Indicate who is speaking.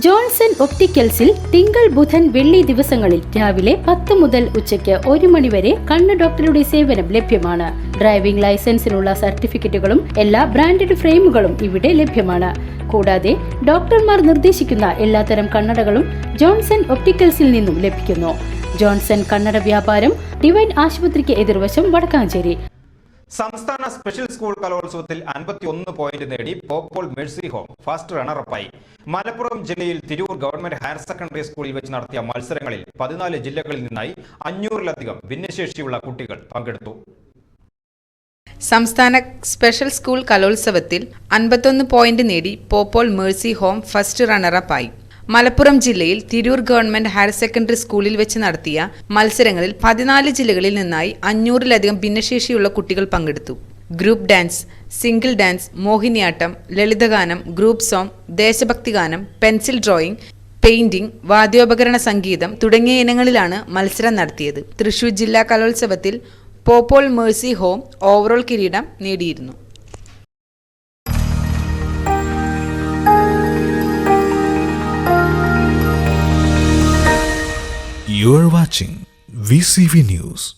Speaker 1: Johnson ഒപ്റ്റിക്കൽസിൽ തിങ്കൾ ബുധൻ വെള്ളി ദിവസങ്ങളിൽ രാവിലെ പത്ത് മുതൽ ഉച്ചയ്ക്ക് ഒരു മണിവരെ കണ്ണ് ഡോക്ടറുടെ സേവനം ലഭ്യമാണ്. ഡ്രൈവിംഗ് ലൈസൻസിനുള്ള സർട്ടിഫിക്കറ്റുകളും എല്ലാ ബ്രാൻഡഡ് ഫ്രെയിമുകളും ഇവിടെ ലഭ്യമാണ്. കൂടാതെ ഡോക്ടർമാർ നിർദ്ദേശിക്കുന്ന എല്ലാത്തരം കണ്ണടകളും ജോൺസൺ ഒപ്റ്റിക്കൽസിൽ നിന്നും ലഭിക്കുന്നു. ജോൺസൺ കണ്ണട വ്യാപാരം ഡിവൈൻ ആശുപത്രിക്ക് എതിർവശം വടക്കാഞ്ചേരി.
Speaker 2: സംസ്ഥാന സ്പെഷ്യൽ സ്കൂൾ കലോത്സവത്തിൽ 51 പോയിന്റ് നേടി Pope Paul Mercy Home first റണ്ണറപ്പായി. Malappuram ജില്ലയിൽ തിരൂർ ഗവൺമെന്റ് ഹയർ സെക്കൻഡറി സ്കൂളിൽ വെച്ച് നടത്തിയ മത്സരങ്ങളിൽ പതിനാല് ജില്ലകളിൽ നിന്നായി അഞ്ഞൂറിലധികം ഭിന്നശേഷിയുള്ള കുട്ടികൾ പങ്കെടുത്തു.
Speaker 3: സംസ്ഥാന സ്പെഷ്യൽ സ്കൂൾ കലോത്സവത്തിൽ അൻപത്തൊന്ന് പോയിന്റ് നേടി Pope Paul Mercy Home first റണ്ണറപ്പായി Malappuram ജില്ലയിൽ തിരൂർ ഗവൺമെന്റ് ഹയർ സെക്കൻഡറി സ്കൂളിൽ വെച്ച് നടത്തിയ മത്സരങ്ങളിൽ പതിനാല് ജില്ലകളിൽ നിന്നായി അഞ്ഞൂറിലധികം ഭിന്നശേഷിയുള്ള കുട്ടികൾ പങ്കെടുത്തു. Group dance single dance Mohiniyattam ലളിതഗാനം ഗ്രൂപ്പ് സോങ് ദേശഭക്തി ഗാനം പെൻസിൽ ഡ്രോയിങ് പെയിന്റിംഗ് വാദ്യോപകരണ സംഗീതം തുടങ്ങിയ ഇനങ്ങളിലാണ് മത്സരം നടത്തിയത് തൃശൂർ ജില്ലാ കലോത്സവത്തിൽ പോപ്പോൾ മേഴ്സി ഹോം ഓവറോൾ കിരീടം നേടിയിരുന്നു
Speaker 4: You are watching VCV News.